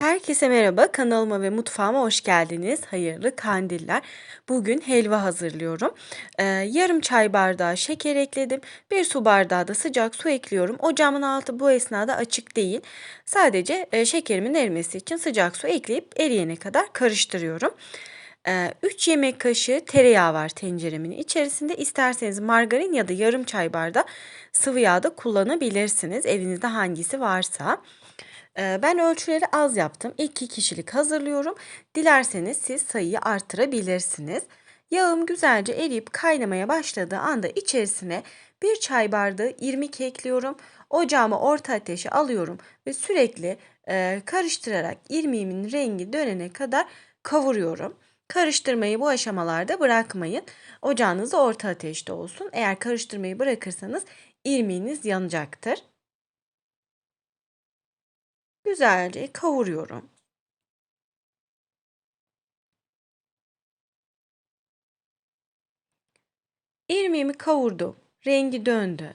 Herkese merhaba, kanalıma ve mutfağıma hoş geldiniz. Hayırlı kandiller. Bugün helva hazırlıyorum. Ee, yarım çay bardağı şeker ekledim. Bir su bardağı da sıcak su ekliyorum. Ocağımın altı bu esnada açık değil. Sadece e, şekerimin erimesi için sıcak su ekleyip eriyene kadar karıştırıyorum. 3 yemek kaşığı tereyağı var tenceremin içerisinde. İsterseniz margarin ya da yarım çay bardağı sıvı yağ da kullanabilirsiniz. Evinizde hangisi varsa. Ee, ben ölçüleri az yaptım. İki kişilik hazırlıyorum. Dilerseniz siz sayıyı artırabilirsiniz. Yağım güzelce eriyip kaynamaya başladığı anda içerisine bir çay bardağı irmik ekliyorum. Ocağımı orta ateşe alıyorum ve sürekli e, karıştırarak irmiğimin rengi dönene kadar kavuruyorum. Karıştırmayı bu aşamalarda bırakmayın. Ocağınız orta ateşte olsun. Eğer karıştırmayı bırakırsanız irmiğiniz yanacaktır. Güzelce kavuruyorum. İrmiğimi kavurdum. Rengi döndü.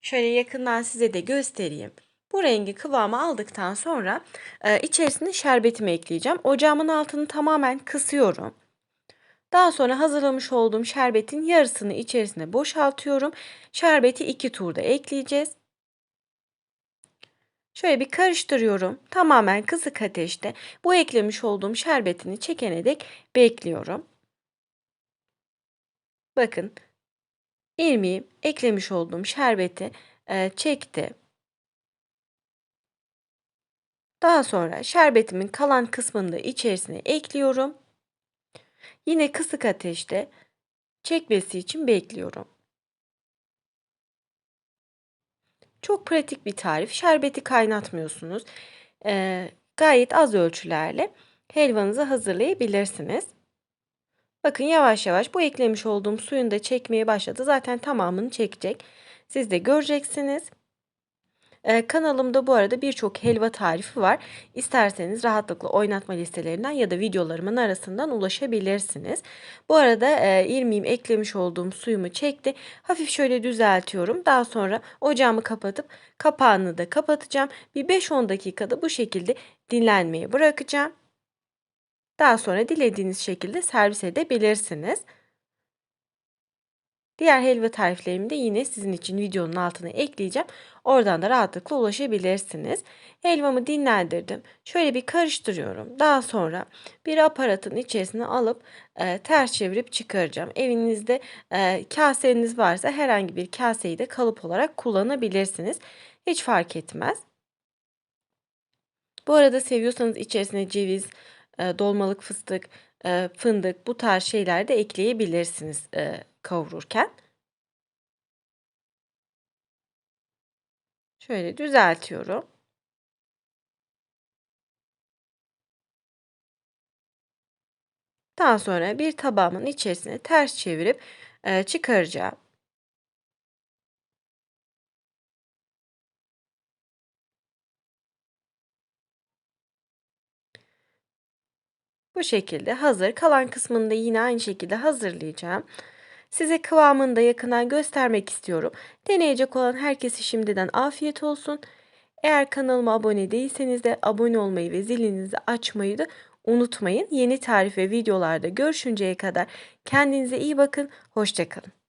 Şöyle yakından size de göstereyim. Bu rengi kıvamı aldıktan sonra e, içerisine şerbetimi ekleyeceğim. Ocağımın altını tamamen kısıyorum. Daha sonra hazırlamış olduğum şerbetin yarısını içerisine boşaltıyorum. Şerbeti iki turda ekleyeceğiz. Şöyle bir karıştırıyorum. Tamamen kısık ateşte bu eklemiş olduğum şerbetini çekene dek bekliyorum. Bakın irmiğim eklemiş olduğum şerbeti e, çekti. Daha sonra şerbetimin kalan kısmını da içerisine ekliyorum. Yine kısık ateşte çekmesi için bekliyorum. Çok pratik bir tarif. Şerbeti kaynatmıyorsunuz. Ee, gayet az ölçülerle helvanızı hazırlayabilirsiniz. Bakın yavaş yavaş bu eklemiş olduğum suyun da çekmeye başladı. Zaten tamamını çekecek. Siz de göreceksiniz. Ee, kanalımda bu arada birçok helva tarifi var. İsterseniz rahatlıkla oynatma listelerinden ya da videolarımın arasından ulaşabilirsiniz. Bu arada e, irmiğim eklemiş olduğum suyumu çekti. Hafif şöyle düzeltiyorum. Daha sonra ocağımı kapatıp kapağını da kapatacağım. Bir 5-10 dakikada bu şekilde dinlenmeye bırakacağım. Daha sonra dilediğiniz şekilde servis edebilirsiniz. Diğer helva tariflerimi de yine sizin için videonun altına ekleyeceğim. Oradan da rahatlıkla ulaşabilirsiniz. Helvamı dinlendirdim. Şöyle bir karıştırıyorum. Daha sonra bir aparatın içerisine alıp e, ters çevirip çıkaracağım. Evinizde e, kaseniz varsa herhangi bir kaseyi de kalıp olarak kullanabilirsiniz. Hiç fark etmez. Bu arada seviyorsanız içerisine ceviz, e, dolmalık fıstık, e, fındık bu tarz şeyler de ekleyebilirsiniz e, kavururken. Şöyle düzeltiyorum. Daha sonra bir tabağımın içerisine ters çevirip e, çıkaracağım. Bu şekilde hazır. Kalan kısmını da yine aynı şekilde hazırlayacağım. Size kıvamını da yakından göstermek istiyorum. Deneyecek olan herkese şimdiden afiyet olsun. Eğer kanalıma abone değilseniz de abone olmayı ve zilinizi açmayı da unutmayın. Yeni tarif ve videolarda görüşünceye kadar kendinize iyi bakın. Hoşçakalın.